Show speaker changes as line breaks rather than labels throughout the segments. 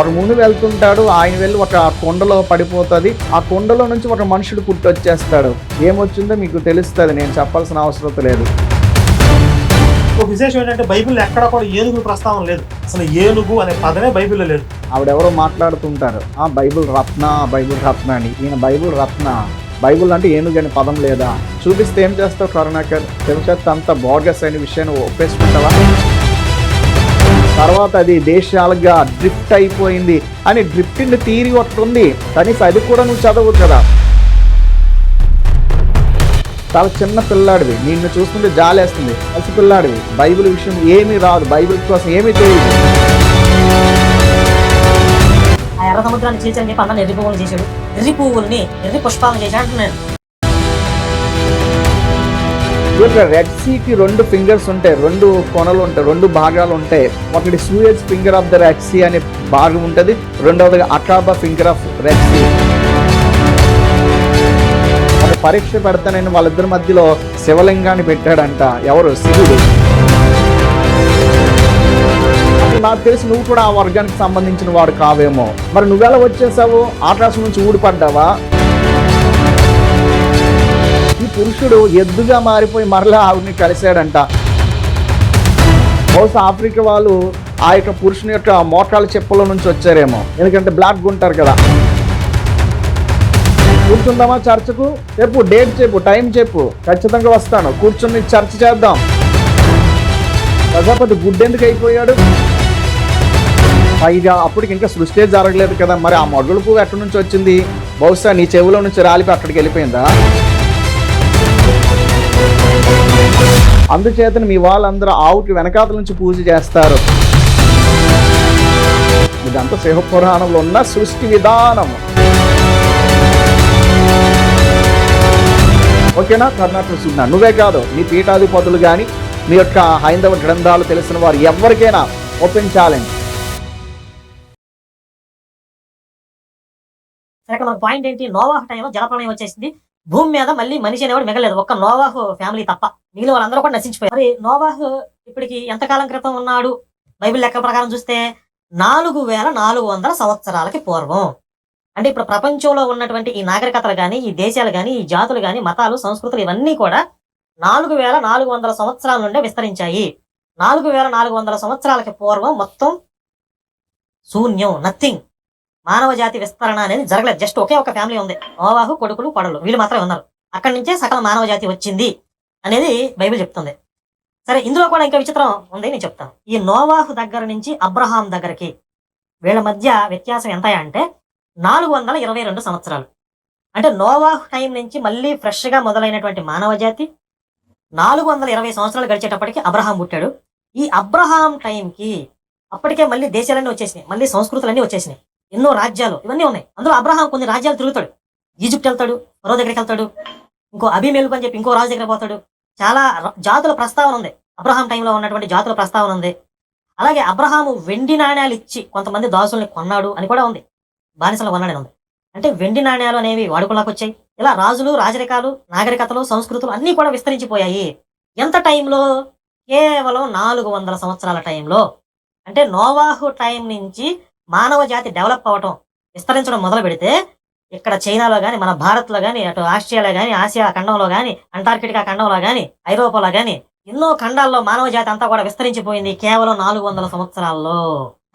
ఒక ముందు వెళ్తుంటాడు ఆయన వెళ్ళి ఒక కొండలో పడిపోతుంది. ఆ కొండలో నుంచి ఒక మనుషుడు పుట్టొచ్చేస్తాడు ఏమొచ్చిందో మీకు తెలుస్తుంది నేను చెప్పాల్సిన అవసరం లేదు.
ఒక విశేషం ఏంటంటే బైబిల్లో ఎక్కడ కూడా ఏనుగు ప్రస్తావన లేదు. అసలు ఏనుగు అనే పదమే బైబిల్లో లేదు.
ఆవిడెవరో మాట్లాడుతుంటారు. ఆ బైబిల్ రత్న బైబిల్ రత్న అని. ఈయన బైబిల్ రత్న. బైబిల్ అంటే ఏనుగు అనే పదం లేదా? చూపిస్తే ఏం చేస్తావు కరుణాకర్? భవిష్యత్తు అంత బోర్గస్ అనే విషయాన్ని ఒప్పేసుకుంటావా? తర్వాత అది దేశాలుగా డ్రిఫ్ట్ అయిపోయింది అని డ్రిఫ్టింగ్ తీరి ఒకటి ఉంది కనీసం అది కూడా నువ్వు చదవు కదా. చాలా చిన్న పిల్లాడివి. నిన్ను చూస్తుంటే జాలేస్తుంది. పసి పిల్లాడివి. బైబిల్ విషయం ఏమీ రాదు. బైబిల్ కోసం ఏమీ తెలియదు.
ఎర్ర సముద్రాన్ని చీల్చని చెప్పి అన్న ఎర్రి పువ్వులు చేశాడు. ఎర్రి పువ్వుల్ని ఎర్రి పుష్పాలను చేశాడు అంటున్నాను
ఇక్కడ రెడ్ సీకి రెండు ఫింగర్స్ ఉంటాయి రెండు కొనలు ఉంటాయి రెండు భాగాలు ఉంటాయి. ఒకటి Suez finger of the Red Sea అనే భాగం ఉంటుంది రెండవది Aqaba finger of Red Sea ఒక పరీక్ష పెడతానని వాళ్ళిద్దరి మధ్యలో శివలింగాన్ని పెట్టాడంట. ఎవరు? శివుడు. అది నాకు తెలిసి నువ్వు కూడా ఆ వర్గానికి సంబంధించిన వాడు కావేమో. మరి నువ్వెలా వచ్చేసావు? ఆకాశం నుంచి ఊడిపడ్డావా? పురుషుడు ఎద్దుగా మారిపోయి మరలా ఆవిడని కలిశాడంట. బహుశా ఆఫ్రికా వాళ్ళు ఆ యొక్క పురుషుని యొక్క మోకాల చెప్పుల నుంచి వచ్చారేమో. ఎందుకంటే బ్లాక్ ఉంటారు కదా. కూర్చుందామా చర్చకు? చెప్పు డేట్ చెప్పు టైం చెప్పు. ఖచ్చితంగా వస్తాను. కూర్చుని చర్చ చేద్దాం. ప్రజాపతి గుడ్డెందుకు అయిపోయాడు? పైగా అప్పటికి ఇంకా సృష్టి జరగలేదు కదా. మరి ఆ మొగ్గల పువ్వు ఎక్కడి నుంచి వచ్చింది? బహుశా నీ చెవిలో నుంచి రాలిపి అక్కడికి వెళ్ళిపోయిందా? అందుచేతను మీ వాళ్ళందరూ ఆవుకి వెనకాతల నుంచి పూజ చేస్తారు. ఇదంతా శివపురాణంలో ఉన్న సృష్టి విధానం ఓకేనా? కర్ణాటక సున్నా నువ్వే కాదు నీ పీఠాధిపతులు కానీ మీ యొక్క హైందవ గ్రంథాలు తెలిసిన వారు ఎవరికైనా ఓపెన్ ఛాలెంజ్.
సరే మన పాయింట్ ఏంటి? నోవాహు టైంలో జలప్రలయం వచ్చేసింది. భూమి మీద మళ్ళీ మనిషి అనేవాడు మిగలేదు. ఒక్క నోవాహు ఫ్యామిలీ తప్ప. మిగిలిన వాళ్ళందరూ కూడా నశించిపోయారు. మరి నోవాహు ఇప్పటికి ఎంతకాలం క్రితం ఉన్నాడు? బైబిల్ లెక్క ప్రకారం చూస్తే నాలుగు వేల నాలుగు వందల సంవత్సరాలకి పూర్వం. అంటే ఇప్పుడు ప్రపంచంలో ఉన్నటువంటి ఈ నాగరికతలు కానీ ఈ దేశాలు కానీ ఈ జాతులు కానీ మతాలు సంస్కృతులు ఇవన్నీ కూడా నాలుగు వేల నాలుగు వందల సంవత్సరాల నుండే విస్తరించాయి. నాలుగు వేల నాలుగు వందల సంవత్సరాలకి పూర్వం మొత్తం శూన్యం. నథింగ్ మానవ జాతి విస్తరణ అనేది జరగలేదు. జస్ట్ ఒకే ఒక ఫ్యామిలీ ఉంది. నోవాహు కొడుకులు కొడలు వీళ్ళు మాత్రమే ఉన్నారు. అక్కడి నుంచే సకల మానవ జాతి వచ్చింది అనేది బైబిల్ చెప్తుంది. సరే ఇందులో కూడా ఇంకా విచిత్రం ఉంది నేను చెప్తాను. ఈ నోవాహు దగ్గర నుంచి అబ్రహాం దగ్గరికి వీళ్ళ మధ్య వ్యత్యాసం ఎంత అంటే నాలుగు వందల ఇరవై రెండు సంవత్సరాలు. అంటే నోవాహు టైం నుంచి మళ్ళీ ఫ్రెష్గా మొదలైనటువంటి మానవ జాతి నాలుగు వందల ఇరవై సంవత్సరాలు గడిచేటప్పటికి అబ్రహాం పుట్టాడు. ఈ అబ్రహాం టైంకి అప్పటికే మళ్ళీ దేశాలన్నీ వచ్చేసినాయి. మళ్ళీ సంస్కృతులన్నీ వచ్చేసినాయి. ఎన్నో రాజ్యాలు ఇవన్నీ ఉన్నాయి. అందులో అబ్రహాం కొన్ని రాజ్యాలు తిరుగుతాడు. ఈజిప్ట్ వెళ్తాడు మరో దగ్గరికి వెళ్తాడు ఇంకో అభిమేలుకు అని చెప్పి ఇంకో రాజు దగ్గర పోతాడు. చాలా జాతుల ప్రస్తావన ఉంది. అబ్రహాం టైంలో ఉన్నటువంటి జాతుల ప్రస్తావన ఉంది. అలాగే అబ్రహాము వెండి నాణ్యాలు ఇచ్చి కొంతమంది దాసుల్ని కొన్నాడు అని కూడా ఉంది. బానిసలు కొన్నాడని ఉంది. అంటే వెండి నాణ్యాలు అనేవి వాడుకలోకి వచ్చాయి. ఇలా రాజులు రాజరికాలు నాగరికతలు సంస్కృతులు అన్నీ కూడా విస్తరించిపోయాయి. ఎంత టైంలో కేవలం నాలుగు వందల సంవత్సరాల టైంలో అంటే నోవాహు టైం నుంచి మానవ జాతి డెవలప్ అవ్వటం విస్తరించడం మొదలు పెడితే ఇక్కడ చైనాలో కానీ మన భారత్లో కానీ అటు ఆస్ట్రేలియా కానీ ఆసియా ఖండంలో కానీ అంటార్కిటికా ఖండంలో కానీ ఐరోపాలో కానీ ఎన్నో ఖండాల్లో మానవ జాతి అంతా కూడా విస్తరించిపోయింది కేవలం నాలుగు వందల సంవత్సరాల్లో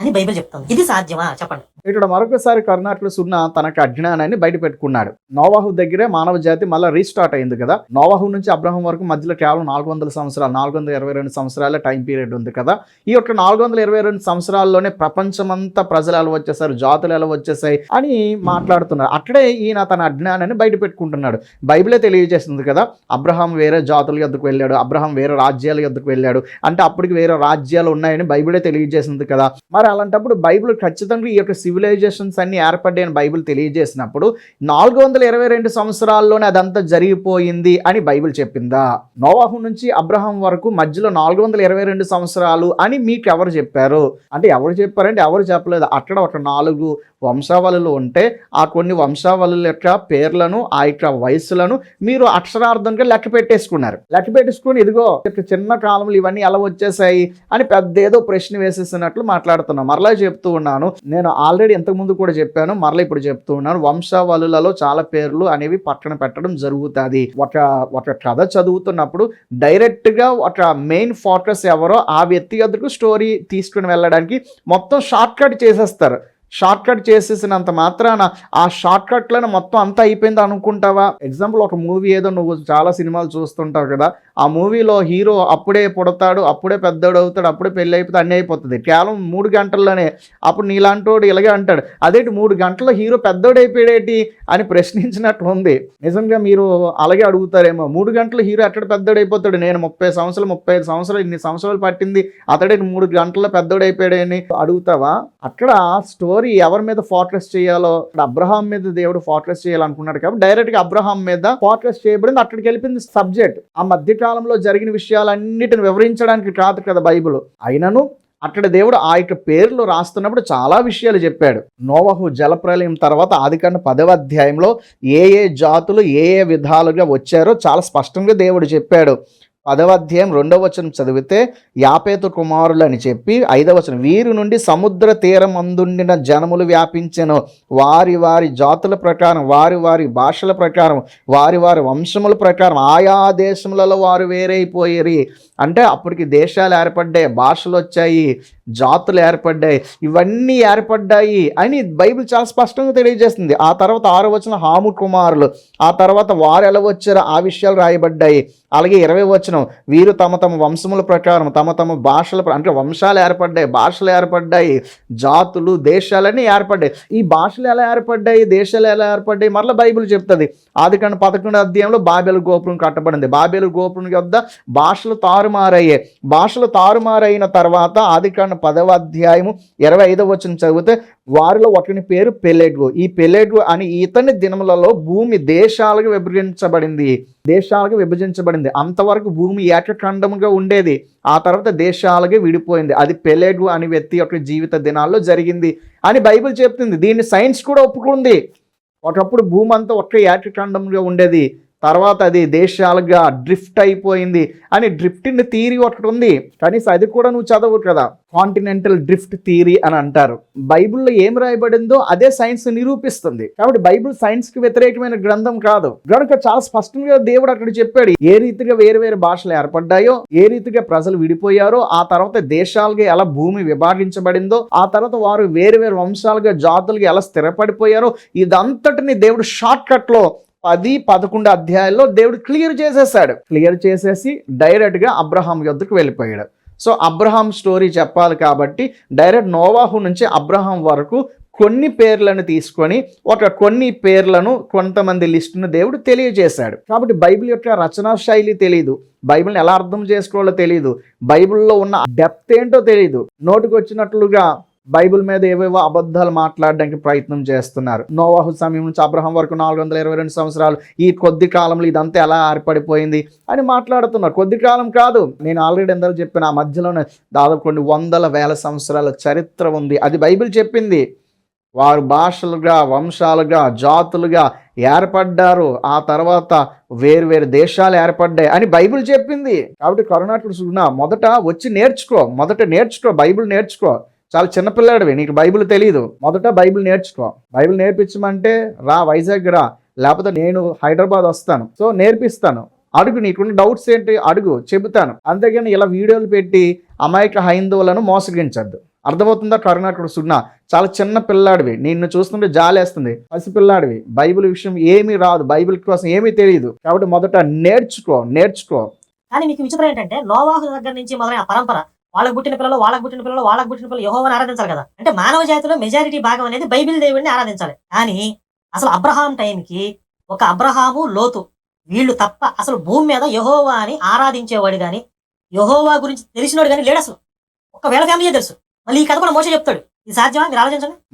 అని బైబిల్ చెప్తుంది. ఇది సాధ్యమా? చెప్పండి.
ఇక్కడ మరొకసారి కర్ణాటక సున్న తనకు అజ్ఞానాన్ని బయట పెట్టుకున్నాడు నోవాహు దగ్గరే మానవ జాతి మళ్ళీ రీస్టార్ట్ అయింది కదా. నోవాహు నుంచి అబ్రహం వరకు మధ్యలో కేవలం నాలుగు వందల సంవత్సరాలు నాలుగు వందల ఇరవై రెండు సంవత్సరాల టైం పీరియడ్ ఉంది కదా. ఈ యొక్క నాలుగు వందల ఇరవై రెండు సంవత్సరాల్లోనే ప్రపంచమంతా ప్రజలు ఎలా వచ్చేసారు జాతులు ఎలా వచ్చేసాయి అని మాట్లాడుతున్నారు. అక్కడే ఈయన తన అజ్ఞానాన్ని బయట పెట్టుకుంటున్నాడు బైబిలే తెలియజేస్తుంది కదా అబ్రహాం వేరే జాతుల యొద్దకు వెళ్ళాడు అబ్రహాం వేరే రాజ్యాల యొద్దకు వెళ్ళాడు. అంటే అప్పటికి వేరే రాజ్యాలు ఉన్నాయని బైబిలే తెలియజేసింది కదా. మరి అలాంటప్పుడు బైబిల్ ఖచ్చితంగా ఈ యొక్క సివిలైజేషన్స్ అన్ని ఏర్పడ్డాయని బైబిల్ తెలియజేసినప్పుడు నాలుగు వందల ఇరవై రెండు సంవత్సరాల్లోనే అదంతా జరిగిపోయింది అని బైబిల్ చెప్పిందా? నోవాహు నుంచి అబ్రహం వరకు మధ్యలో నాలుగు వందల ఇరవై రెండు సంవత్సరాలు అని మీకు ఎవరు చెప్పారు? అంటే ఎవరు చెప్పారంటే ఎవరు చెప్పలేదు. అక్కడ ఒక నాలుగు వంశావళులు ఉంటే ఆ కొన్ని వంశావళుల యొక్క పేర్లను ఆ యొక్క వయసులను మీరు అక్షరార్థంగా లెక్క పెట్టేసుకున్నారు. లెక్క పెట్టేసుకుని ఇదిగో చిన్న కాలంలో ఇవన్నీ ఎలా వచ్చేసాయి అని పెద్ద ఏదో ప్రశ్న వేసేసినట్లు మాట్లాడుతున్నాను మరలా చెప్తూ ఉన్నాను. నేను ఆల్రెడీ ఇంతకుముందు కూడా చెప్పాను మరలా ఇప్పుడు చెప్తూ ఉన్నాను. వంశావళులలో చాలా పేర్లు అనేవి పక్కన పెట్టడం జరుగుతుంది. ఒక ఒక కథ చదువుతున్నప్పుడు డైరెక్ట్గా ఒక మెయిన్ ఫోకస్ ఎవరో ఆ వ్యక్తిగతకు స్టోరీ తీసుకుని వెళ్ళడానికి మొత్తం షార్ట్ కట్ చేసేస్తారు. షార్ట్కట్ చేసేసినంత మాత్రాన ఆ షార్ట్కట్లను మొత్తం అంతా అయిపోయింది అనుకుంటావా? ఎగ్జాంపుల్ ఒక మూవీ ఏదో నువ్వు చాలా సినిమాలు చూస్తుంటావు కదా. ఆ మూవీలో హీరో అప్పుడే పుడతాడు అప్పుడే పెద్దోడు అవుతాడు అప్పుడే పెళ్ళి అయిపోతే అన్నీ అయిపోతుంది. కేవలం మూడు గంటల్లోనే. అప్పుడు నీలాంటోడు ఇలాగే అంటాడు. అదేంటి మూడు గంటల్లో హీరో పెద్దోడు అయిపోయాడేటి అని ప్రశ్నించినట్లు ఉంది. నిజంగా మీరు అలాగే అడుగుతారేమో. మూడు గంటలు హీరో ఎక్కడ పెద్దోడు అయిపోతాడు నేను ముప్పై సంవత్సరాలు ముప్పై ఐదు సంవత్సరాలు ఇన్ని సంవత్సరాలు పట్టింది. అతడే మూడు గంటల్లో పెద్దోడు అయిపోయాడని అడుగుతావా? అక్కడ స్టోరీ ఎవరి మీద ఫోకస్ చేయాలో? అబ్రహాం మీద దేవుడు ఫోకస్ చేయాలనుకున్నాడు కాబట్టి డైరెక్ట్గా అబ్రహాం మీద ఫోకస్ చేయబడింది. అక్కడికి వెళ్ళిపోయింది సబ్జెక్ట్. ఆ మధ్య కాలంలో జరిగిన విషయాలన్నిటిని వివరించడానికి కాదు కదా బైబిల్. అయినను అక్కడ దేవుడు ఆ యొక్క పేర్లు రాస్తున్నప్పుడు చాలా విషయాలు చెప్పాడు. నోవహు జలప్రలయం తర్వాత ఆదికాండ పదవ అధ్యాయంలో ఏ ఏ జాతులు ఏ ఏ విధాలుగా వచ్చారో చాలా స్పష్టంగా దేవుడు చెప్పాడు. పదవ అధ్యాయం రెండవ వచనం చదివితే యాపేతు కుమారులు అని చెప్పి ఐదవ వచనం వీరి నుండి సముద్ర తీరం అందుండిన జనములు వ్యాపించెను. వారి వారి జాతుల ప్రకారం వారి వారి భాషల ప్రకారం వారి వారి వంశముల ప్రకారం ఆయా దేశములలో వారు వేరైపోయేరి. అంటే అప్పటికి దేశాలు ఏర్పడ్డాయి భాషలు వచ్చాయి. జాతులు ఏర్పడ్డాయి. ఇవన్నీ ఏర్పడ్డాయి అని బైబిల్ చాలా స్పష్టంగా తెలియజేస్తుంది. ఆ తర్వాత ఆరు వచ్చిన హాము కుమారులు ఆ తర్వాత వారు ఎలా వచ్చారో ఆ విషయాలు రాయబడ్డాయి. అలాగే ఇరవై వచనం వీరు తమ తమ వంశముల ప్రకారం తమ తమ భాషల ప్ర- అంటే వంశాలు ఏర్పడ్డాయి భాషలు ఏర్పడ్డాయి జాతులు దేశాలన్నీ ఏర్పడ్డాయి. ఈ భాషలు ఎలా ఏర్పడ్డాయి దేశాలు ఎలా ఏర్పడ్డాయి మరలా బైబిల్ చెప్తుంది. ఆది కన్నా పదకొండు అధ్యాయంలో బాబేలు గోపురం కట్టబడింది. బాబేలు గోపురం వద్ద భాషలు తారుమారయ్యాయి. భాషలు తారుమారైన తర్వాత ఆది కండ పదవ అధ్యాయము ఇరవై ఐదవ వచ్చిన చదివితే వారిలో ఒకని పేరు పెలెడ్వు. ఈ పెలెడ్వు అని ఇతని దినములలో భూమి దేశాలుగా విభజించబడింది. దేశాలకు విభజించబడింది. అంతవరకు భూమి ఏకఖండముగా ఉండేది. ఆ తర్వాత దేశాలకి విడిపోయింది. అది పెలెడ్వు అనే వ్యక్తి యొక్క జీవిత దినాల్లో జరిగింది. అని బైబిల్ చెప్తుంది. దీన్ని సైన్స్ కూడా ఒప్పుకుంది. ఒకప్పుడు భూమి అంతా ఒక్క ఏకఖండంగా ఉండేది. తర్వాత అది దేశాలుగా డ్రిఫ్ట్ అయిపోయింది అని డ్రిఫ్టింగ్ థీరీ ఒకటి ఉంది కనీసం అది కూడా నువ్వు చదవు కదా. కాంటినెంటల్ డ్రిఫ్ట్ థీరీ అని అంటారు. బైబిల్లో ఏం రాయబడిందో అదే సైన్స్ నిరూపిస్తుంది. కాబట్టి బైబిల్ సైన్స్కి వ్యతిరేకమైన గ్రంథం కాదు. కనుక చాలా స్పష్టంగా దేవుడు అక్కడ చెప్పాడు ఏ రీతిగా వేరు వేరు భాషలు ఏర్పడ్డాయో ఏ రీతిగా ప్రజలు విడిపోయారో ఆ తర్వాత దేశాలుగా ఎలా భూమి విభాగించబడిందో ఆ తర్వాత వారు వేరు వేరు వంశాలుగా జాతులుగా ఎలా స్థిరపడిపోయారో ఇదంతటిని దేవుడు షార్ట్ కట్లో పది పదకొండు అధ్యాయాల్లో దేవుడు క్లియర్ చేసేసాడు. క్లియర్ చేసేసి డైరెక్ట్గా అబ్రహాం యొద్దకు వెళ్ళిపోయాడు. సో అబ్రహాం స్టోరీ చెప్పాలి కాబట్టి డైరెక్ట్ నోవాహు నుంచి అబ్రహాం వరకు కొన్ని పేర్లను తీసుకొని ఒక కొన్ని పేర్లను కొంతమంది లిస్టును దేవుడు తెలియజేశాడు. కాబట్టి బైబిల్ యొక్క రచనా శైలి తెలియదు బైబిల్ని ఎలా అర్థం చేసుకోవాలో తెలియదు బైబిల్లో ఉన్న డెప్త్ ఏంటో తెలియదు నోటికి వచ్చినట్లుగా బైబిల్ మీద ఏవేవో అబద్ధాలు మాట్లాడడానికి ప్రయత్నం చేస్తున్నారు. నోవాహు సమయం నుంచి అబ్రహం వరకు నాలుగు వందల ఇరవై రెండు సంవత్సరాలు ఈ కొద్ది కాలంలో ఇదంతా ఎలా ఏర్పడిపోయింది అని మాట్లాడుతున్నారు. కొద్ది కాలం కాదు నేను ఆల్రెడీ ఎందరో చెప్పిన ఆ మధ్యలోనే దాదాపు కొన్ని వందల వేల సంవత్సరాల చరిత్ర ఉంది. అది బైబిల్ చెప్పింది. వారు భాషలుగా వంశాలుగా జాతులుగా ఏర్పడ్డారు. ఆ తర్వాత వేరు వేరు దేశాలు ఏర్పడ్డాయి అని బైబిల్ చెప్పింది. కాబట్టి కరుణాటుడు సుగుణ మొదట వచ్చి నేర్చుకో మొదట నేర్చుకో బైబిల్ నేర్చుకో. చాలా చిన్నపిల్లాడివి నీకు బైబిల్ తెలియదు మొదట బైబిల్ నేర్చుకో. బైబిల్ నేర్పించమంటే రా వైజాగ్ రా. లేకపోతే నేను హైదరాబాద్ వస్తాను. సో నేర్పిస్తాను. అడుగు నీకున్న డౌట్స్ ఏంటి అడుగు చెబుతాను. అంతేగాని ఇలా వీడియోలు పెట్టి అమాయక హైందవులను మోసగించద్దు. అర్థమవుతుందా? కరుణాకుడు సున్నా చాలా చిన్న పిల్లాడివి. నిన్ను చూస్తుంటే జాలేస్తుంది. పసి పిల్లాడివి. బైబిల్ విషయం ఏమీ రాదు. బైబిల్ కోసం ఏమీ తెలియదు కాబట్టి మొదట నేర్చుకో నేర్చుకో.
కానీ మీకు విచిత్రం ఏంటంటే నోవాహు దగ్గర నుంచి మొదలైన పరంపర వాళ్ళకు పుట్టిన పిల్లలు వాళ్ళకు పుట్టిన పిల్లలు వాళ్ళకు పుట్టిన పిల్లలు యహోవని ఆరాధించాలి కదా. అంటే మానవ జాతిలో మెజారిటీ భాగం అనేది బైబిల్ దేవుడిని ఆరాధించాలి. కానీ అసలు అబ్రహాం టైంకి ఒక అబ్రహాము లోతు వీళ్ళు తప్ప అసలు భూమి మీద యహోవా అని ఆరాధించేవాడు కానీ యహోవా గురించి తెలిసినోడు కానీ లేడు అసలు. ఒకవేళ ఫ్యామిలీ తెలుసు. మళ్ళీ ఈ కథ కూడా మోసే చెప్తాడు.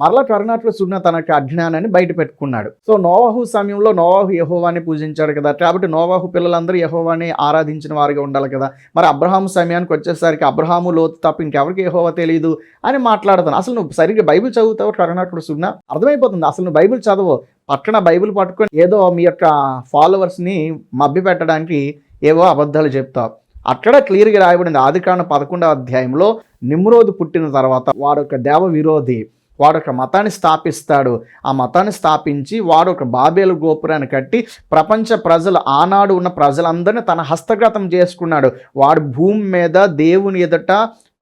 మరలా కరుణాట్లో సున్న తనకు అజ్ఞానాన్ని బయట పెట్టుకున్నాడు. సో నోవాహు సమయంలో నోవాహు యహోవాని పూజించాడు కదా. కాబట్టి నోవాహు పిల్లలందరూ యహోవాని ఆరాధించిన వారిగా ఉండాలి కదా. మరి అబ్రహాము సమయానికి వచ్చేసరికి అబ్రహాము లోతు తప్ప ఇంకెవరికి యహోవా తెలియదు అని మాట్లాడుతాను అసలు నువ్వు సరిగ్గా బైబిల్ చదువుతావు కరుణాట్లో సున్న అర్థమైపోతుంది. అసలు నువ్వు బైబిల్ చదవు పక్కన బైబిల్ పట్టుకొని ఏదో మీ యొక్క ఫాలోవర్స్ని మభ్య పెట్టడానికి ఏవో అబద్ధాలు చెప్తావు. అక్కడ క్లియర్గా రాయబడింది ఆది కాండ పదకొండవ అధ్యాయంలో నిమ్రోదు పుట్టిన తర్వాత వాడు ఒక దేవ విరోధి వాడు ఒక మతాన్ని స్థాపిస్తాడు. ఆ మతాన్ని స్థాపించి వాడు ఒక బాబేలు గోపురాన్ని కట్టి ప్రపంచ ప్రజలు ఆనాడు ఉన్న ప్రజలందరినీ తన హస్తగతం చేసుకున్నాడు. వాడు భూమి మీద దేవుని ఎదుట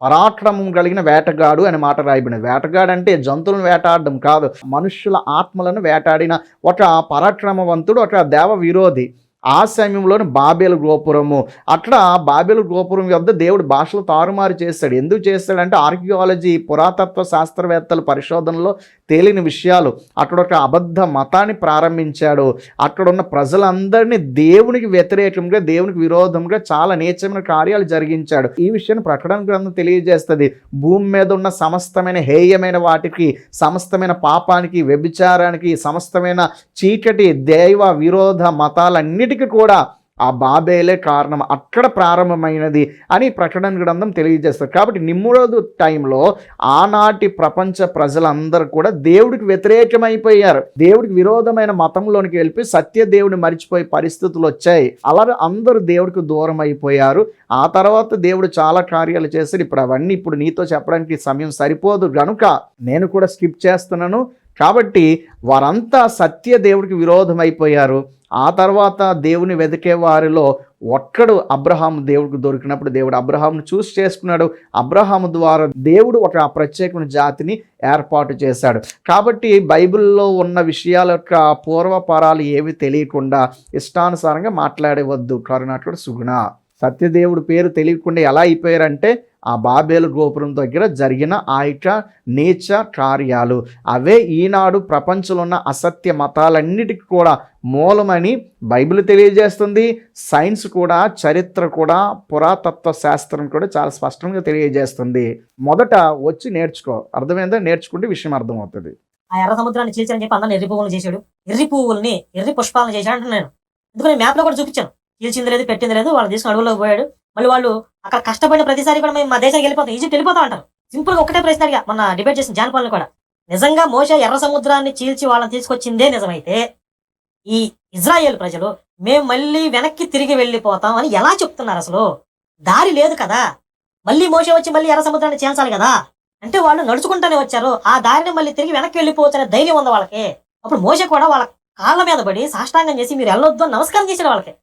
పరాక్రమం కలిగిన వేటగాడు అనే మాట రాయబడింది. వేటగాడు అంటే జంతువులను వేటాడడం కాదు మనుష్యుల ఆత్మలను వేటాడిన ఒక పరాక్రమవంతుడు ఒక దేవ విరోధి ఆ సమయంలోని బాబేలు గోపురము. అక్కడ బాబేలు గోపురం వద్ద దేవుడు భాషలు తారుమారు చేస్తాడు. ఎందుకు చేస్తాడంటే ఆర్కియాలజీ పురాతత్వ శాస్త్రవేత్తల పరిశోధనలో తేలిన విషయాలు. అక్కడ ఒక అబద్ధ మతాన్ని ప్రారంభించాడు. అక్కడ ఉన్న ప్రజలందరినీ దేవునికి వ్యతిరేకంగా దేవునికి విరోధంగా చాలా నీచమైన కార్యాలు జరిగించాడు. ఈ విషయాన్ని ప్రకటన గ్రంథం తెలియజేస్తుంది. భూమి మీద ఉన్న సమస్తమైన హేయమైన వాటికి సమస్తమైన పాపానికి వ్యభిచారానికి సమస్తమైన చీకటి దైవ విరోధ మతాలన్నిటికీ కూడా ఆ బాబేలే కారణం అక్కడ ప్రారంభమైనది అని ప్రకటన గ్రంథం తెలియజేస్తారు కాబట్టి నిమ్రోదు టైంలో ఆనాటి ప్రపంచ ప్రజలందరూ కూడా దేవుడికి వ్యతిరేకమైపోయారు. దేవుడికి విరోధమైన మతంలోనికి వెళ్ళి సత్య దేవుడిని మరిచిపోయే పరిస్థితులు వచ్చాయి. అలా అందరూ దేవుడికి దూరం అయిపోయారు ఆ తర్వాత దేవుడు చాలా కార్యాలు చేశారు. ఇప్పుడు అవన్నీ ఇప్పుడు నీతో చెప్పడానికి సమయం సరిపోదు. గనుక నేను కూడా స్కిప్ చేస్తున్నాను. కాబట్టి వారంతా సత్య దేవుడికి విరోధం అయిపోయారు ఆ తర్వాత దేవుని వెతికే వారిలో ఒక్కడు అబ్రహాం దేవుడికి దొరికినప్పుడు దేవుడు అబ్రహాంను చూసి చేసుకున్నాడు. అబ్రహాం ద్వారా దేవుడు ఒక ప్రత్యేకమైన జాతిని ఏర్పాటు చేశాడు. కాబట్టి బైబిల్లో ఉన్న విషయాల యొక్క పూర్వపరాలు ఏవి తెలియకుండా ఇష్టానుసారంగా మాట్లాడవద్దు. కరుణాటుడు సుగుణ. సత్యదేవుడి పేరు తెలియకుండా ఎలా అయిపోయారంటే ఆ బాబేలు గోపురం దగ్గర జరిగిన ఆయట నీచ కార్యాలు. అవే ఈనాడు ప్రపంచంలో ఉన్న అసత్య మతాలన్నిటికీ కూడా మూలమని బైబిల్ తెలియజేస్తుంది. సైన్స్ కూడా చరిత్ర కూడా పురాతత్వ శాస్త్రం కూడా చాలా స్పష్టంగా తెలియజేస్తుంది. మొదట వచ్చి నేర్చుకో. అర్థమైందా? నేర్చుకుంటే విషయం అర్థమవుతుంది.
ఆ ఎర్ర సముద్రాన్ని చీల్చారని చెప్పి అందరిని ఎర్రి పువ్వులు చేశాడు. ఎర్రి పువ్వుల్ని ఎర్రి పుష్పాలను చేశాడు అంటున్నాను. నేను ఎందుకంటే మ్యాప్లో కూడా చూపించాను. చీల్చింది లేదు పెట్టింది లేదు వాళ్ళు తీసుకుని అడవులోకి పోయాడు. మళ్ళీ వాళ్ళు అక్కడ కష్టపడిన ప్రతిసారి కూడా మేము మా దేశానికి వెళ్ళిపోతాం ఈజిప్ట్ వెళ్ళిపోతాం అంటారు. సింపుల్గా ఒకటే ప్రశ్న అడిగా మన డిబేట్ చేసిన జానపాలను కూడా. నిజంగా మోస ఎర్ర సముద్రాన్ని చీల్చి వాళ్ళని తీసుకొచ్చిందే నిజమైతే ఈ ఇజ్రాయేల్ ప్రజలు మేము మళ్ళీ వెనక్కి తిరిగి వెళ్ళిపోతాం అని ఎలా చెప్తున్నారు అసలు? దారి లేదు కదా. మళ్ళీ మోస వచ్చి మళ్ళీ ఎర్ర సముద్రాన్ని చేల్చాలి కదా. అంటే వాళ్ళు నడుచుకుంటానే వచ్చారు. ఆ దారిని మళ్ళీ తిరిగి వెనక్కి వెళ్ళిపోవచ్చు అనే ధైర్యం ఉంది వాళ్ళకి. అప్పుడు మోస కూడా వాళ్ళ కాళ్ళ మీద పడి సాష్టాంగం చేసి మీరు వెళ్ళొద్దు నమస్కారం చేశాడు వాళ్ళకి.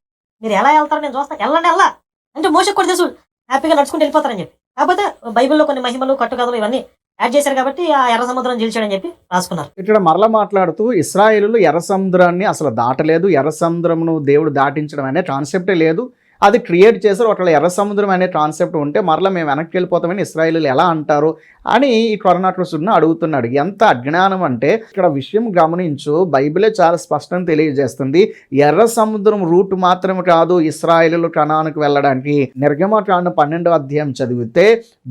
మీరు ఎలా వెళ్తారో నేను చూస్తాను వెళ్ళండి వెళ్ళా. అంటే మోసకు కూడా తెలుసు హ్యాపీగా నడుచుకుంటూ వెళ్ళిపోతారని చెప్పి. కాకపోతే బైబిల్లో కొన్ని మహిమలు కట్టుకథలు ఇవన్నీ యాడ్ చేశారు కాబట్టి ఆ ఎర్ర సముద్రం గెలిచాడని చెప్పి రాసుకున్నారు.
ఇక్కడ మరలా మాట్లాడుతూ ఇస్రాయేలు ఎర్ర సముద్రాన్ని అసలు దాటలేదు. ఎర్ర సముద్రమును దేవుడు దాటించడం అనే కాన్సెప్టే లేదు. అది క్రియేట్ చేశారు. ఒకవేళ ఎర్ర సముద్రం అనే కాన్సెప్ట్ ఉంటే మరలా మేము వెనక్కి వెళ్ళిపోతామని ఇస్రాయేలీలు ఎలా అంటారు? అని ఈ కరుణాకృష్ణ అడుగుతున్నాడు. ఎంత అజ్ఞానం అంటే ఇక్కడ విషయం గమనించు బైబిలే చాలా స్పష్టంగా తెలియజేస్తుంది. ఎర్ర సముద్రం రూట్ మాత్రమే కాదు ఇస్రాయేలు కణానికి వెళ్ళడానికి. నిర్గమకాండ పన్నెండవ అధ్యాయం చదివితే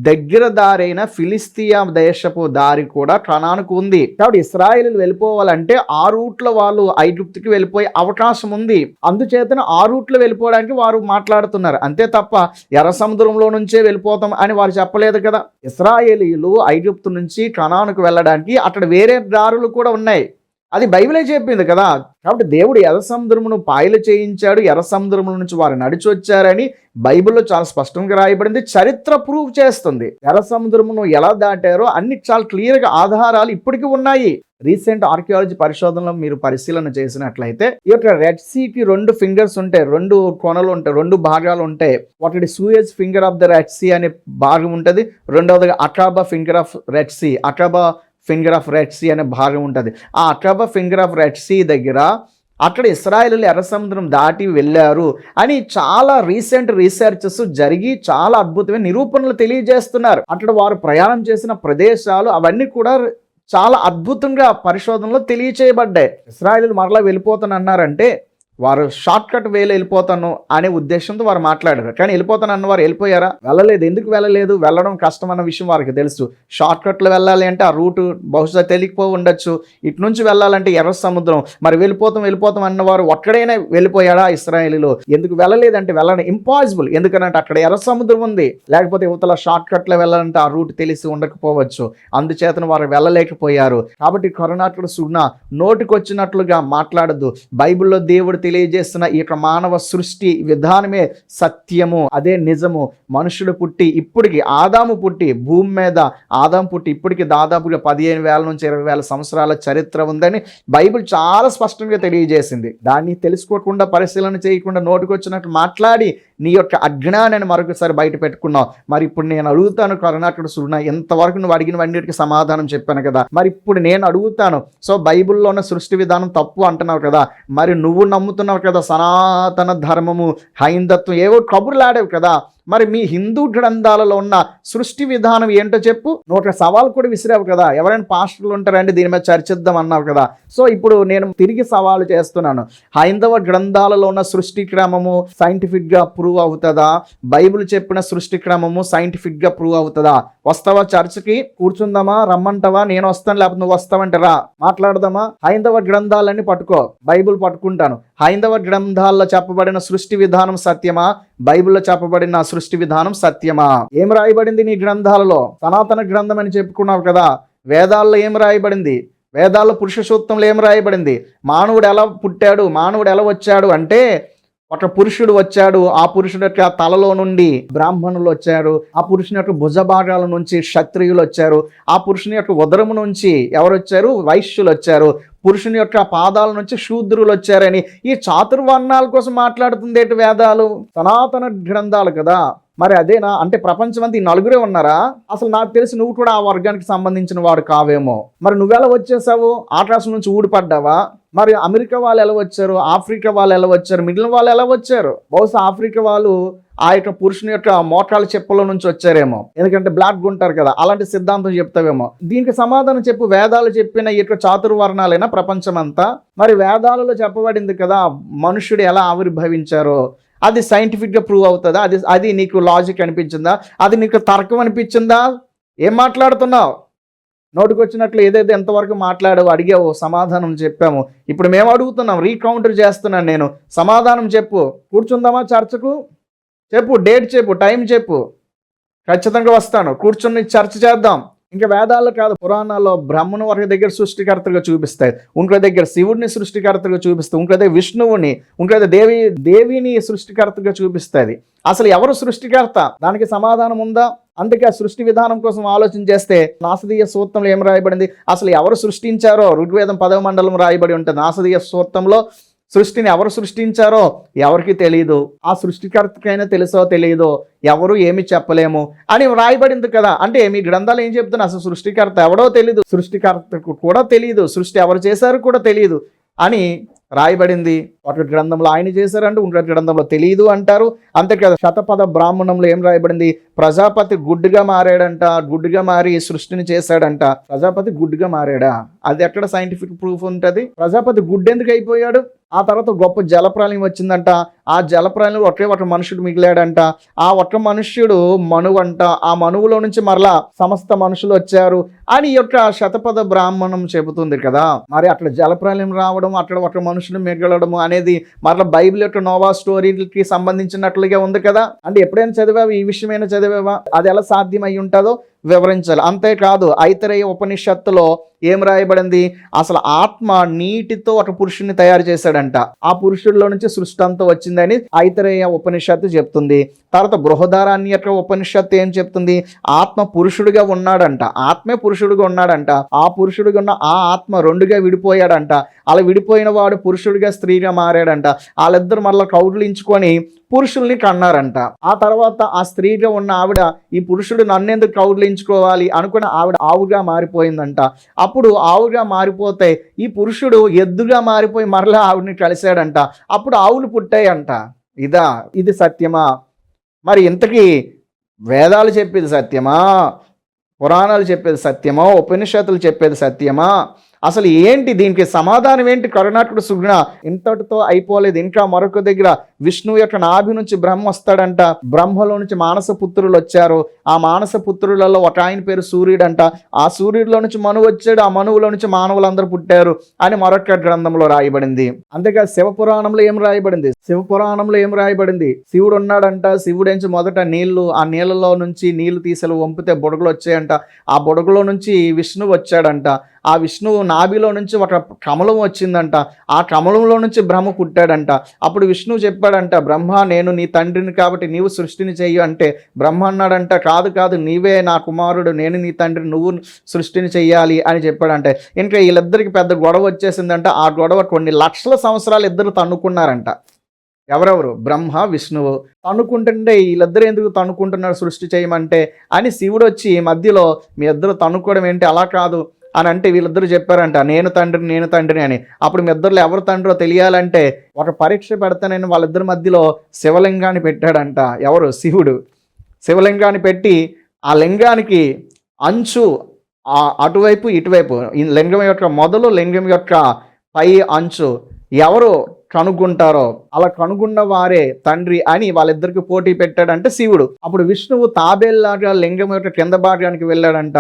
దగ్గర దారైన ఫిలిస్తీయా దేశపు దారి కూడా కణానికి ఉంది. కాబట్టి ఇస్రాయేలీలు వెళ్ళిపోవాలంటే ఆ రూట్లో వాళ్ళు ఐగుప్తికి వెళ్ళిపోయే అవకాశం ఉంది. అందుచేతన ఆ రూట్లో వెళ్ళిపోవడానికి వారు మాట్లాడుతున్నారు. అంతే తప్ప ఎర్ర సముద్రంలో నుంచే వెళ్ళిపోతాం అని వారు చెప్పలేదు కదా. ఇస్రాయేలీలు ఐగుప్తు నుంచి కణానికి వెళ్ళడానికి అక్కడ వేరే దారులు కూడా ఉన్నాయి. అది బైబిలే చెప్పింది కదా. కాబట్టి దేవుడు ఎర్ర సముద్రమును పాయలు చేయించాడు. ఎర్ర సముద్రముల నుంచి వారు నడిచి వచ్చారని బైబిల్లో చాలా స్పష్టంగా రాయబడింది. చరిత్ర ప్రూవ్ చేస్తుంది. ఎర్ర సముద్రమును ఎలా దాటారో అన్ని చాలా క్లియర్గా ఆధారాలు ఇప్పటికీ ఉన్నాయి. రీసెంట్ ఆర్కియాలజీ పరిశోధనలో మీరు పరిశీలన చేసినట్లయితే ఈ యొక్క రెడ్ సీకి రెండు ఫింగర్స్ ఉంటాయి రెండు కొనలు ఉంటాయి రెండు భాగాలు ఉంటాయి ఒకటి Suez finger of the Red Sea అనే భాగం ఉంటుంది. రెండవది Aqaba finger of Red Sea Aqaba finger of Red Sea అనే భాగం ఉంటుంది. ఆ Aqaba finger of Red Sea దగ్గర అక్కడ ఇస్రాయేలు ఎర్ర సముద్రం దాటి వెళ్ళారు అని చాలా రీసెంట్ రీసెర్చెస్ జరిగి చాలా అద్భుతమైన నిరూపణలు తెలియజేస్తున్నారు. అక్కడ వారు ప్రయాణం చేసిన ప్రదేశాలు అవన్నీ కూడా చాలా అద్భుతంగా పరిశోధనలో తెలియచేయబడ్డాయి. ఇస్రాయేలు మరలా వెళ్ళిపోతాను అన్నారంటే వారు షార్ట్ కట్ వేలు వెళ్ళిపోతాను అనే ఉద్దేశంతో వారు మాట్లాడారు. కానీ వెళ్ళిపోతాను అన్న వారు వెళ్ళిపోయారా? వెళ్ళలేదు. ఎందుకు వెళ్ళలేదు? వెళ్ళడం కష్టం అన్న విషయం వారికి తెలుసు. షార్ట్ కట్లో వెళ్ళాలి అంటే ఆ రూటు బహుశా తెలియకపో ఉండొచ్చు. ఇటు నుంచి వెళ్ళాలంటే ఎర్ర సముద్రం. మరి వెళ్ళిపోతాం వెళ్ళిపోతాం అన్నవారు ఒక్కడైనా వెళ్ళిపోయాడా ఇస్రాయేలీలో? ఎందుకు వెళ్ళలేదంటే వెళ్ళడం ఇంపాసిబుల్ ఎందుకంటే అక్కడ ఎర్ర సముద్రం ఉంది. లేకపోతే యువతల షార్ట్ కట్లో వెళ్ళాలంటే ఆ రూట్ తెలిసి ఉండకపోవచ్చు. అందుచేతన వారు వెళ్ళలేకపోయారు. కాబట్టి కరుణాటుడు సున్నా నోటికొచ్చినట్లుగా మాట్లాడద్దు. బైబిల్లో దేవుడు తెలియజేస్తున్న ఈ యొక్క మానవ సృష్టి విధానమే సత్యము అదే నిజము. మనుషుడు పుట్టి ఇప్పటికి ఆదాము పుట్టి భూమి మీద ఆదాము పుట్టి ఇప్పటికి దాదాపుగా పదిహేను వేల నుంచి ఇరవై వేల సంవత్సరాల చరిత్ర ఉందని బైబిల్ చాలా స్పష్టంగా తెలియజేసింది. దాన్ని తెలుసుకోకుండా పరిశీలన చేయకుండా నోటికొచ్చినట్టు మాట్లాడి నీ యొక్క అజ్ఞానాన్ని మరొకసారి బయట పెట్టుకున్నావు. మరి ఇప్పుడు నేను అడుగుతాను కరుణాకరుడు సున్నా ఎంతవరకు నువ్వు అడిగినవన్నిటికీ సమాధానం చెప్పాను కదా. మరి ఇప్పుడు నేను అడుగుతాను సో బైబిల్లో ఉన్న సృష్టి విధానం తప్పు అంటున్నావు కదా. మరి నువ్వు చదువుతున్నావు కదా సనాతన ధర్మము హైందత్వం ఏవో కబుర్లు కదా. మరి మీ హిందూ గ్రంథాలలో ఉన్న సృష్టి విధానం ఏంటో చెప్పు. నువ్వు సవాల్ కూడా విసిరావు కదా. ఎవరైనా పాస్టర్లు ఉంటారండి దీని మీద చర్చిద్దాం అన్నావు కదా. సో ఇప్పుడు నేను తిరిగి సవాలు చేస్తున్నాను. హైందవ గ్రంథాలలో ఉన్న సృష్టి క్రమము సైంటిఫిక్గా ప్రూవ్ అవుతుందా? బైబిల్ చెప్పిన సృష్టి క్రమము సైంటిఫిక్గా ప్రూవ్ అవుతుందా? వస్తావా చర్చికి? కూర్చుందామా? రమ్మంటావా? నేను వస్తాను లేకపోతే నువ్వు వస్తావంటే రా. మాట్లాడదామా? హైందవ గ్రంథాలన్నీ పట్టుకో. బైబిల్ పట్టుకుంటాను. హైందవ గ్రంథాల్లో చెప్పబడిన సృష్టి విధానం సత్యమా? బైబిల్లో చెప్పబడిన సృష్టి విధానం సత్యమా? ఏం రాయబడింది నీ గ్రంథాలలో? సనాతన గ్రంథం అని చెప్పుకున్నావు కదా వేదాల్లో ఏం రాయబడింది? వేదాల్లో పురుష సూక్తంలో ఏం రాయబడింది? మానవుడు ఎలా పుట్టాడు? మానవుడు ఎలా వచ్చాడు? అంటే ఒక పురుషుడు వచ్చాడు ఆ పురుషుడు యొక్క తలలో నుండి బ్రాహ్మణులు వచ్చారు ఆ పురుషుని యొక్క భుజ భాగాల నుంచి క్షత్రియులు వచ్చారు ఆ పురుషుని యొక్క ఉదరము నుంచి ఎవరు వచ్చారు వైశ్యులు వచ్చారు. పురుషుని యొక్క పాదాల నుంచి శూద్రులు వచ్చారని ఈ చాతుర్వర్ణాల కోసం మాట్లాడుతుంది ఏంటి వేదాలు? సనాతన గ్రంథాలు కదా. మరి అదేనా? అంటే ప్రపంచం అంతా ఈ నలుగురే ఉన్నారా? అసలు నాకు తెలిసి నువ్వు కూడా ఆ వర్గానికి సంబంధించిన వాడు కావేమో. మరి నువ్వెలా వచ్చేసావు? ఆకాశం నుంచి ఊడిపడ్డావా? మరి అమెరికా వాళ్ళు ఎలా వచ్చారు? ఆఫ్రికా వాళ్ళు ఎలా వచ్చారు? మిగిలిన వాళ్ళు ఎలా వచ్చారు? బహుశా ఆఫ్రికా వాళ్ళు ఆ యొక్క పురుషుని యొక్క మోకాల చెప్పుల నుంచి వచ్చారేమో. ఎందుకంటే బ్లాక్ ఉంటారు కదా అలాంటి సిద్ధాంతం చెప్తావేమో. దీనికి సమాధానం చెప్పు వేదాలు చెప్పిన ఈ యొక్క చాతుర్వర్ణాలైనా ప్రపంచమంతా? మరి వేదాలలో చెప్పబడింది కదా మనుషుడు ఎలా ఆవిర్భవించారో? అది సైంటిఫిక్గా ప్రూవ్ అవుతుందా? అది అది నీకు లాజిక్ అనిపించిందా? అది నీకు తర్కం అనిపించిందా? ఏం మాట్లాడుతున్నావు? నోటికొచ్చినట్లు ఏదైతే ఎంతవరకు మాట్లాడావు అడిగావు సమాధానం చెప్పాము. ఇప్పుడు మేము అడుగుతున్నాం రీకౌంటర్ చేస్తున్నాను నేను. సమాధానం చెప్పు. కూర్చుందామా చర్చకు? చెప్పు డేట్ చెప్పు టైం చెప్పు. ఖచ్చితంగా వస్తాను. కూర్చుని చర్చ చేద్దాం. ఇంకా వేదాల్లో కాదు పురాణాల్లో బ్రహ్మను వారి దగ్గర సృష్టికర్తగా చూపిస్తాయి. ఇంకో దగ్గర శివుడిని సృష్టికర్తగా చూపిస్తాయి. ఇంకో దగ్గర విష్ణువుని ఇంకో దగ్గర దేవి దేవిని సృష్టికర్తగా చూపిస్తుంది అసలు ఎవరు సృష్టికర్త? దానికి సమాధానం ఉందా? అందుకే ఆ సృష్టి విధానం కోసం ఆలోచన చేస్తే నాసదీయ సూత్రంలో ఏం రాయబడింది? అసలు ఎవరు సృష్టించారో ఋగ్వేదం పదవ మండలం రాయబడి ఉంటుంది. నాసదీయ సూత్రంలో సృష్టిని ఎవరు సృష్టించారో ఎవరికి తెలియదు ఆ సృష్టికర్తకైనా తెలుసో తెలియదో ఎవరు ఏమి చెప్పలేము అని వ్రాయబడింది కదా. అంటే మీ గ్రంథాలు ఏం చెప్తున్నా అసలు సృష్టికర్త ఎవడో తెలియదు సృష్టికర్తకు కూడా తెలియదు సృష్టి ఎవరు చేశారు కూడా తెలియదు అని రాయబడింది. ఒకటి గ్రంథంలో ఆయన చేశారంటే ఇంకొకటి గ్రంథంలో తెలియదు అంటారు. అంతే కదా. శతపద బ్రాహ్మణంలో ఏం రాయబడింది? ప్రజాపతి గుడ్డుగా మారాడంట గుడ్డుగా మారి సృష్టిని చేశాడంట. ప్రజాపతి గుడ్డుగా మారాడా? అది ఎక్కడ సైంటిఫిక్ ప్రూఫ్ ఉంటుంది? ప్రజాపతి గుడ్డు ఎందుకు అయిపోయాడు? ఆ తర్వాత గొప్ప జలప్రాలయం వచ్చిందంట. ఆ జలప్రాలయం ఒకే ఒక మనుషుడు మిగిలాడంట. ఆ ఒక్క మనుష్యుడు మనువు అంట ఆ మనువులో నుంచి మరలా సమస్త మనుషులు వచ్చారు అని ఈ యొక్క శతపథ బ్రాహ్మణం చెబుతుంది కదా. మరి అక్కడ జలప్రాలయం రావడం అక్కడ ఒక మనుషుడు మిగలడం అనేది మరలా బైబిల్ యొక్క నోవా స్టోరీకి సంబంధించినట్లుగా ఉంది కదా. అంటే ఎప్పుడైనా చదివావు? ఈ విషయమైనా చదివా అది ఎలా సాధ్యం ఉంటుందో వివరించాలి. అంతేకాదు ఐతరేయ ఉపనిషత్తులో ఏం రాయబడింది? అసలు ఆత్మ నీటితో ఒక పురుషుని తయారు చేశాడంట. ఆ పురుషుల్లో నుంచి సృష్టి అంతా వచ్చిందని ఐతరేయ ఉపనిషత్తు చెప్తుంది. తర్వాత బృహదారాన్ని యొక్క ఉపనిషత్తు ఏం చెప్తుంది? ఆత్మ పురుషుడిగా ఉన్నాడంట. ఆత్మే పురుషుడిగా ఉన్నాడంట. ఆ పురుషుడిగా ఉన్న ఆ ఆత్మ రెండుగా విడిపోయాడంట. అలా విడిపోయిన వాడు పురుషుడిగా స్త్రీగా మారాడంట. వాళ్ళిద్దరు మళ్ళీ కౌగులించుకొని పురుషుల్ని కన్నారంట. ఆ తర్వాత ఆ స్త్రీగా ఉన్న ఆవిడ ఈ పురుషుడు నన్నెందుకు కౌగులించుకోవాలి? అనుకుని ఆవిడ ఆవుగా మారిపోయిందంట. అప్పుడు అప్పుడు ఆవుగా మారిపోతే ఈ పురుషుడు ఎద్దుగా మారిపోయి మరలా ఆవిడని కలిశాడంట. అప్పుడు ఆవులు పుట్టాయంట. ఇదా ఇది సత్యమా? మరి ఇంతకీ వేదాలు చెప్పేది సత్యమా? పురాణాలు చెప్పేది సత్యమా? ఉపనిషత్తులు చెప్పేది సత్యమా? అసలు ఏంటి దీనికి సమాధానం ఏంటి కరుణాకుడు సుగుణ ఇంతటితో అయిపోలేదు. ఇంకా మరొక దగ్గర విష్ణువు యొక్క నాభి నుంచి బ్రహ్మ వస్తాడంట. బ్రహ్మలో నుంచి మానస పుత్రులు వచ్చారు. ఆ మానస పుత్రులలో ఒక ఆయన పేరు సూర్యుడంట. ఆ సూర్యుడిలో నుంచి మనువు వచ్చాడు ఆ మనువులో నుంచి మానవులందరూ పుట్టారు అని మరొక గ్రంథంలో రాయబడింది. అంతేకాదు శివపురాణంలో ఏం రాయబడింది? శివపురాణంలో ఏం రాయబడింది? శివుడు ఉన్నాడంట శివుడు నుంచి మొదట నీళ్ళు ఆ నీళ్ళలో నుంచి నీళ్ళు తీసలు వంపితే బుడగలు వచ్చాయంట. ఆ బుడగలో నుంచి విష్ణువు వచ్చాడంట. ఆ విష్ణువు నాభిలో నుంచి ఒక కమలం వచ్చిందంట. ఆ కమలంలో నుంచి బ్రహ్మ పుట్టాడంట. అప్పుడు విష్ణువు చెప్పాడంట బ్రహ్మ నేను నీ తండ్రిని కాబట్టి నీవు సృష్టిని చెయ్యి అంటే బ్రహ్మ అన్నాడంట. కాదు కాదు నీవే నా కుమారుడు నేను నీ తండ్రి నువ్వు సృష్టిని చెయ్యాలి అని చెప్పాడంటే ఇంకా వీళ్ళిద్దరికి పెద్ద గొడవ వచ్చేసిందంటే. ఆ గొడవ కొన్ని లక్షల సంవత్సరాలు ఇద్దరు తన్నుకున్నారంట. ఎవరెవరు? బ్రహ్మ విష్ణువు. తనుకుంటుంటే వీళ్ళిద్దరు ఎందుకు తనుకుంటున్నారు సృష్టి చేయమంటే అని శివుడు వచ్చి మధ్యలో మీ ఇద్దరు తనుకోవడం ఏంటి? అలా కాదు అని అంటే వీళ్ళిద్దరు చెప్పారంట నేను తండ్రిని నేను తండ్రిని అని. అప్పుడు మీ ఇద్దరు ఎవరు తండ్రో తెలియాలంటే ఒక పరీక్ష పెడతానని వాళ్ళిద్దరి మధ్యలో శివలింగాన్ని పెట్టాడంట ఎవరు? శివుడు. శివలింగాన్ని పెట్టి ఆ లింగానికి అంచు అటువైపు ఇటువైపు ఈ లింగం యొక్క మొదలు లింగం యొక్క పై అంచు ఎవరు కనుగొంటారో అలా కనుగొన్న వారే తండ్రి అని వాళ్ళిద్దరికి పోటీ పెట్టాడంటే శివుడు. అప్పుడు విష్ణువు తాబేల్లాగా లింగం యొక్క కింద భాగానికి వెళ్ళాడంట.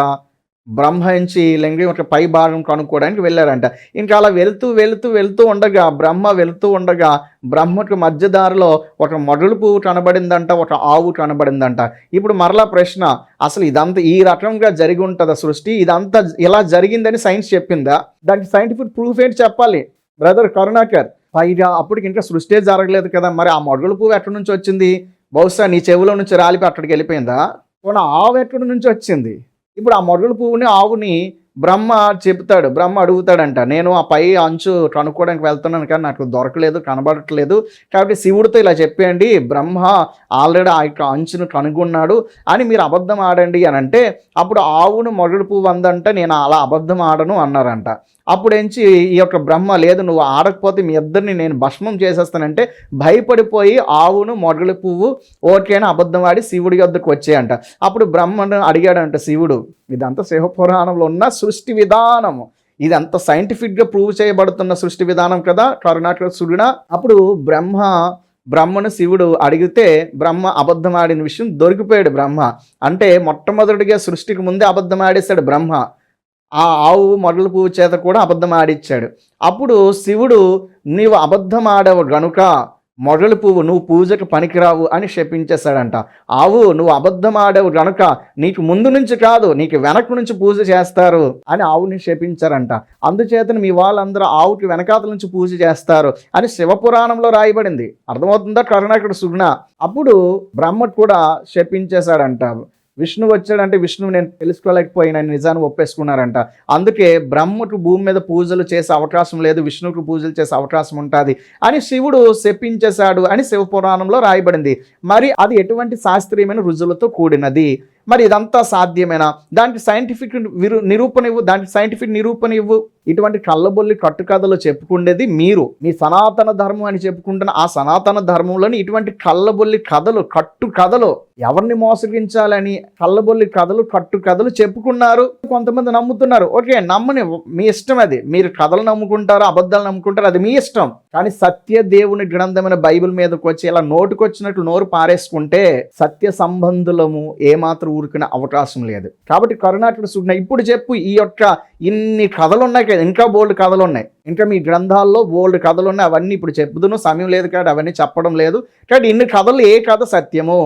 బ్రహ్మించి లింగం యొక్క పై భాగం కనుక్కోవడానికి వెళ్ళారంట. ఇంకా అలా వెళ్తూ వెళ్తూ వెళ్తూ ఉండగా బ్రహ్మ వెళ్తూ ఉండగా బ్రహ్మకు మధ్యదారిలో ఒక మొదలు పువ్వు కనబడిందంట ఒక ఆవు కనబడిందంట. ఇప్పుడు మరలా ప్రశ్న అసలు ఇదంతా ఈ రకంగా జరిగి ఉంటుందా సృష్టి? ఇదంతా ఇలా జరిగిందని సైన్స్ చెప్పిందా? దానికి సైంటిఫిక్ ప్రూఫ్ ఏంటి చెప్పాలి? బ్రదర్ కరుణాకర్ పైగా అప్పటికి ఇంకా సృష్టి జరగలేదు కదా మరి ఆ మొదలు పువ్వు ఎక్కడి నుంచి వచ్చింది? బహుశా నీ చెవిలో నుంచి రాలిపి అక్కడికి వెళ్ళిపోయిందా? పోనీ ఆవు ఎక్కడి నుంచి వచ్చింది? ఇప్పుడు ఆ మొదలు పువ్వుని ఆవుని బ్రహ్మ చెప్తాడు బ్రహ్మ అడుగుతాడంట. నేను ఆ పై అంచు కనుక్కోవడానికి వెళ్తున్నాను కానీ నాకు దొరకలేదు కనబడట్లేదు. కాబట్టి శివుడితో ఇలా చెప్పేయండి బ్రహ్మ ఆల్రెడీ ఆ యొక్క అంచును కనుగొన్నాడు అని మీరు అబద్ధం ఆడండి అని అంటే అప్పుడు ఆవును మొగడు పువ్వు అందంటే నేను అలా అబద్ధం ఆడను అన్నారంట. అప్పుడు ఎంచి ఈ యొక్క బ్రహ్మ లేదు నువ్వు ఆడకపోతే మీ ఇద్దరిని నేను భస్మం చేసేస్తానంటే భయపడిపోయి ఆవును మొగలి పువ్వు ఓకేనా అబద్ధం ఆడి శివుడి వద్దకు వచ్చాయంట. అప్పుడు బ్రహ్మను అడిగాడంట శివుడు ఇదంతా శివపురాణంలో ఉన్న సృష్టి విధానము. ఇదంతా సైంటిఫిక్గా ప్రూవ్ చేయబడుతున్న సృష్టి విధానం కదా కరుణాకర సూర్యుడ? అప్పుడు బ్రహ్మ బ్రహ్మను శివుడు అడిగితే బ్రహ్మ అబద్ధం ఆడిన విషయం దొరికిపోయాడు బ్రహ్మ. అంటే మొట్టమొదటిగా సృష్టికి ముందే అబద్ధం ఆడేశాడు బ్రహ్మ. ఆ ఆవు మొదలు పువ్వు చేత కూడా అబద్ధం ఆడిచ్చాడు. అప్పుడు శివుడు నీవు అబద్ధం ఆడవు గనుక మొదలు పువ్వు నువ్వు పూజకు పనికిరావు అని శపించేశాడంట. ఆవు నువ్వు అబద్ధం ఆడవు గనుక నీకు ముందు నుంచి కాదు నీకు వెనక నుంచి పూజ చేస్తారు అని ఆవుని శపించారంట. అందుచేతను మీ వాళ్ళందరూ ఆవుకి వెనకాతల నుంచి పూజ చేస్తారు అని శివపురాణంలో రాయబడింది. అర్థమవుతుందా? కరుణాకుడు సుగుణ అప్పుడు బ్రహ్మ కూడా శపించేశాడంట. విష్ణువు వచ్చాడంటే విష్ణువు నేను తెలుసుకోలేకపోయినా నిజాన్ని ఒప్పేసుకున్నారంట. అందుకే బ్రహ్మకు భూమి మీద పూజలు చేసే అవకాశం లేదు విష్ణువుకు పూజలు చేసే అవకాశం ఉంటుంది అని శివుడు శపించేశాడు అని శివపురాణంలో రాయబడింది. మరి అది ఎటువంటి శాస్త్రీయమైన రుజువులతో కూడినది? మరి ఇదంతా సాధ్యమేనా? దానికి సైంటిఫిక్ విరు నిరూపణ ఇవ్వు దానికి సైంటిఫిక్ నిరూపణ ఇవ్వు ఇటువంటి కళ్ళబొల్లి కట్టుకథలు చెప్పుకుండేది మీరు. మీ సనాతన ధర్మం అని చెప్పుకుంటున్న ఆ సనాతన ధర్మంలోని ఇటువంటి కళ్ళబొల్లి కథలు కట్టు కథలు ఎవరిని మోసగించాలని కళ్ళబొల్లి కథలు కట్టు కథలు చెప్పుకున్నారు? కొంతమంది నమ్ముతున్నారు. ఓకే నమ్మని మీ ఇష్టం అది. మీరు కథలు నమ్ముకుంటారు అబద్ధాలు నమ్ముకుంటారు అది మీ ఇష్టం. కానీ సత్య దేవుని గ్రంథమైన బైబిల్ మీదకి వచ్చి ఇలా నోటుకొచ్చినట్లు నోరు పారేసుకుంటే సత్య సంబంధులము ఏమాత్రం ఊరికిన అవకాశం లేదు. కాబట్టి కరుణాటుడు సూచన ఇప్పుడు చెప్పు ఈ యొక్క ఇన్ని కథలు ఉన్నాయి కదా ఇంకా బోల్డ్ కథలు ఉన్నాయి ఇంకా మీ గ్రంథాల్లో బోల్డ్ కథలు ఉన్నాయి అవన్నీ ఇప్పుడు చెప్పుదును సమయం లేదు కాబట్టి అవన్నీ చెప్పడం లేదు. కాబట్టి ఇన్ని కథలు ఏ కథ సత్యము?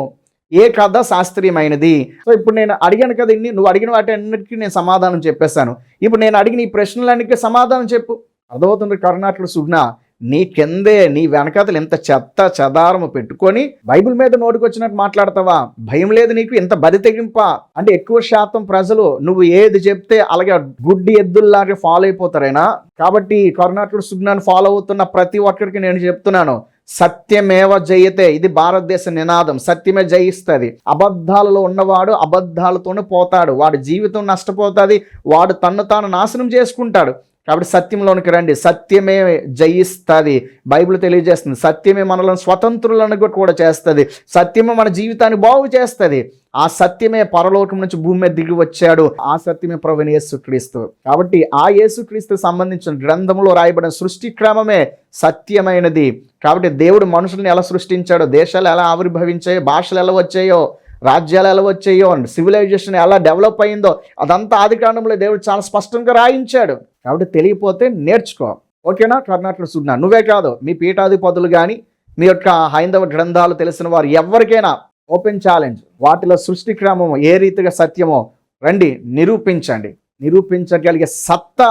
ఏ కథ శాస్త్రీయమైనది? సో ఇప్పుడు నేను అడిగాను కదా ఇన్ని నువ్వు అడిగిన వాటి అన్నిటికీ నేను సమాధానం చెప్పేశాను. ఇప్పుడు నేను అడిగిన ఈ ప్రశ్నలన్నిటికీ సమాధానం చెప్పు. అర్థమవుతుంది కర్ణాటక సుగ్న నీ కిందే నీ వెనకాతలు ఇంత చెత్త చెదారము పెట్టుకొని బైబిల్ మీద నోటికొచ్చినట్టు మాట్లాడతావా? భయం లేదు నీకు? ఇంత బది తెగింప? అంటే ఎక్కువ శాతం ప్రజలు నువ్వు ఏది చెప్తే అలాగే గుడ్డి ఎద్దుల్లాగా ఫాలో అయిపోతారైనా కాబట్టి కరుణాటుడు సుజ్ఞాన్ని ఫాలో అవుతున్న ప్రతి ఒక్కరికి నేను చెప్తున్నాను సత్యమేవ జయతే. ఇది భారతదేశ నినాదం. సత్యమే జయిస్తుంది. అబద్ధాలలో ఉన్నవాడు అబద్ధాలతోనే పోతాడు. వాడి జీవితం నష్టపోతుంది. వాడు తన్ను తాను నాశనం చేసుకుంటాడు. కాబట్టి సత్యంలోనికి రండి. సత్యమే జయిస్తుంది. బైబిల్ తెలియజేస్తుంది. సత్యమే మనలను స్వతంత్రులను కూడా చేస్తుంది. సత్యమే మన జీవితాన్ని బాగు చేస్తుంది. ఆ సత్యమే పరలోకం నుంచి భూమి మీద దిగి వచ్చాడు. ఆ సత్యమే ప్రవీణ యేసుక్రీస్తు. కాబట్టి ఆ యేసుక్రీస్తు సంబంధించిన గ్రంథంలో రాయబడిన సృష్టి క్రమమే సత్యమైనది. కాబట్టి దేవుడు మనుషుల్ని ఎలా సృష్టించాడో? దేశాలు ఎలా ఆవిర్భవించాయో? భాషలు ఎలా వచ్చాయో? రాజ్యాలు ఎలా వచ్చాయో? సివిలైజేషన్ ఎలా డెవలప్ అయిందో? అదంతా ఆది కాండంలో దేవుడు చాలా స్పష్టంగా రాయించాడు. కాబట్టి తెలియపోతే నేర్చుకో. ఓకేనా? కర్ణాటక సున్నా. నువ్వే కాదు మీ పీఠాధిపతులు కానీ మీ యొక్క హైందవ గ్రంథాలు తెలిసిన వారు ఎవరికైనా ఓపెన్ ఛాలెంజ్. వాటిలో సృష్టి క్రమము ఏ రీతిగా సత్యమో రండి నిరూపించండి. నిరూపించగలిగే సత్తా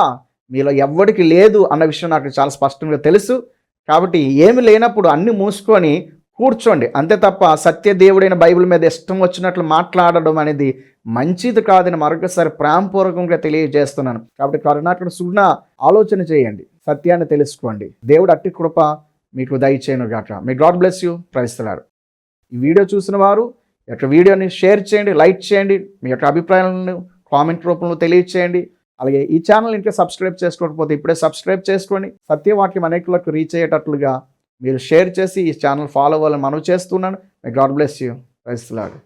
మీలో ఎవ్వడికి లేదు అన్న విషయం నాకు చాలా స్పష్టంగా తెలుసు. కాబట్టి ఏమి లేనప్పుడు అన్ని మూసుకొని కూర్చోండి. అంతే తప్ప సత్యదేవుడైన బైబిల్ మీద ఇష్టం వచ్చినట్లు మాట్లాడడం అనేది మంచిది కాదని మరొకసారి ప్రాంపూర్వకంగా తెలియజేస్తున్నాను. కాబట్టి కరుణాకర సున్నా ఆలోచన చేయండి. సత్యాన్ని తెలుసుకోండి. దేవుడు అట్టి కృప మీకు దయచేయను గాక మీ గాడ్ బ్లెస్ యూ ప్రవేశిస్తున్నారు ఈ వీడియో చూసిన వారు ఈ యొక్క వీడియోని షేర్ చేయండి లైక్ చేయండి మీ యొక్క అభిప్రాయాలను కామెంట్ రూపంలో తెలియచేయండి. అలాగే ఈ ఛానల్ ఇంకా సబ్స్క్రైబ్ చేసుకోకపోతే ఇప్పుడే సబ్స్క్రైబ్ చేసుకోండి. సత్యవాక్యం అనేకులకు రీచ్ అయ్యేటట్లుగా మీరు షేర్ చేసి ఈ ఛానల్ ఫాలో అవ్వాలని మనవి చేస్తున్నాను. My God bless you క్రైస్తలాడు